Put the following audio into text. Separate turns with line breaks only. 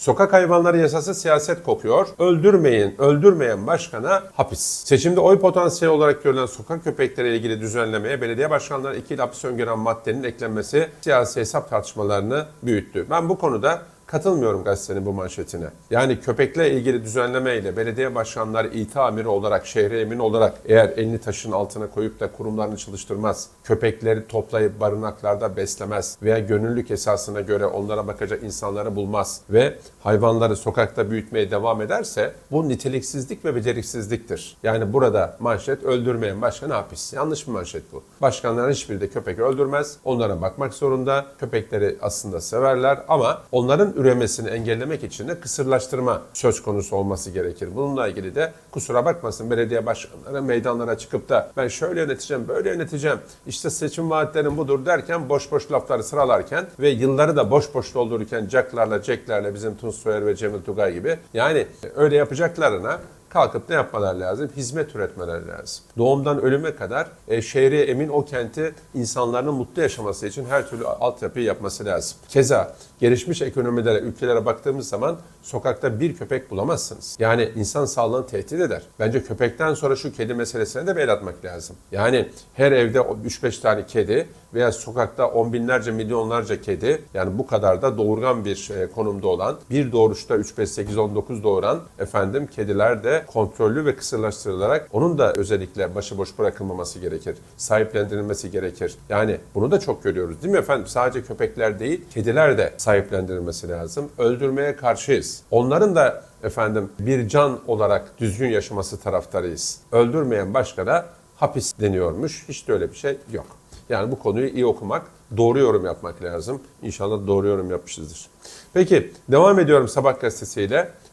Sokak hayvanları yasası siyaset kokuyor. Öldürmeyin, öldürmeyen başkana hapis. Seçimde oy potansiyeli olarak görülen sokak köpekleriyle ilgili düzenlemeye belediye başkanları iki hapis öngören maddenin eklenmesi siyasi hesap tartışmalarını büyüttü. Ben bu konuda Katılmıyorum gazetenin bu manşetine. Yani köpekle ilgili düzenleme ile belediye başkanları ita amiri olarak, şehre emin olarak eğer elini taşın altına koyup da kurumlarını çalıştırmaz, köpekleri toplayıp barınaklarda beslemez veya gönüllülük esasına göre onlara bakacak insanları bulmaz ve hayvanları sokakta büyütmeye devam ederse bu niteliksizlik ve beceriksizliktir. Yani burada manşet öldürmeyen başkan hapis. Yanlış bir manşet bu. Başkanların hiçbiri de köpek öldürmez. Onlara bakmak zorunda. Köpekleri aslında severler ama onların üremesini engellemek için de kısırlaştırma söz konusu olması gerekir. Bununla ilgili de kusura bakmasın belediye başkanları meydanlara çıkıp da ben şöyle yöneteceğim, böyle yöneteceğim, işte seçim vaatlerim budur derken boş boş lafları sıralarken ve yılları da boş boş doldururken Jack'larla, Jack'lerle bizim Tunç Soyer ve Cemil Tugay gibi yani öyle yapacaklarına kalkıp ne yapmalar lazım? Hizmet üretmeleri lazım. Doğumdan ölüme kadar e, şehre emin o kenti insanların mutlu yaşaması için her türlü altyapıyı yapması lazım. Keza gelişmiş ekonomilere, ülkelere baktığımız zaman sokakta bir köpek bulamazsınız. Yani insan sağlığını tehdit eder. Bence köpekten sonra şu kedi meselesine de bir el atmak lazım. Yani her evde 3-5 tane kedi veya sokakta on binlerce, milyonlarca kedi yani bu kadar da doğurgan bir e, konumda olan bir doğuruşta 3, 5, 8, 19 doğuran efendim kediler de kontrollü ve kısırlaştırılarak onun da özellikle başıboş bırakılmaması gerekir. Sahiplendirilmesi gerekir. Yani bunu da çok görüyoruz değil mi efendim? Sadece köpekler değil, kediler de sahiplendirilmesi lazım. Öldürmeye karşıyız. Onların da efendim bir can olarak düzgün yaşaması taraftarıyız. Öldürmeyen başka da hapis deniyormuş. Hiç de öyle bir şey yok. Yani bu konuyu iyi okumak, doğru yorum yapmak lazım. İnşallah doğru yorum yapmışızdır. Peki devam ediyorum Sabah gazetesiyle.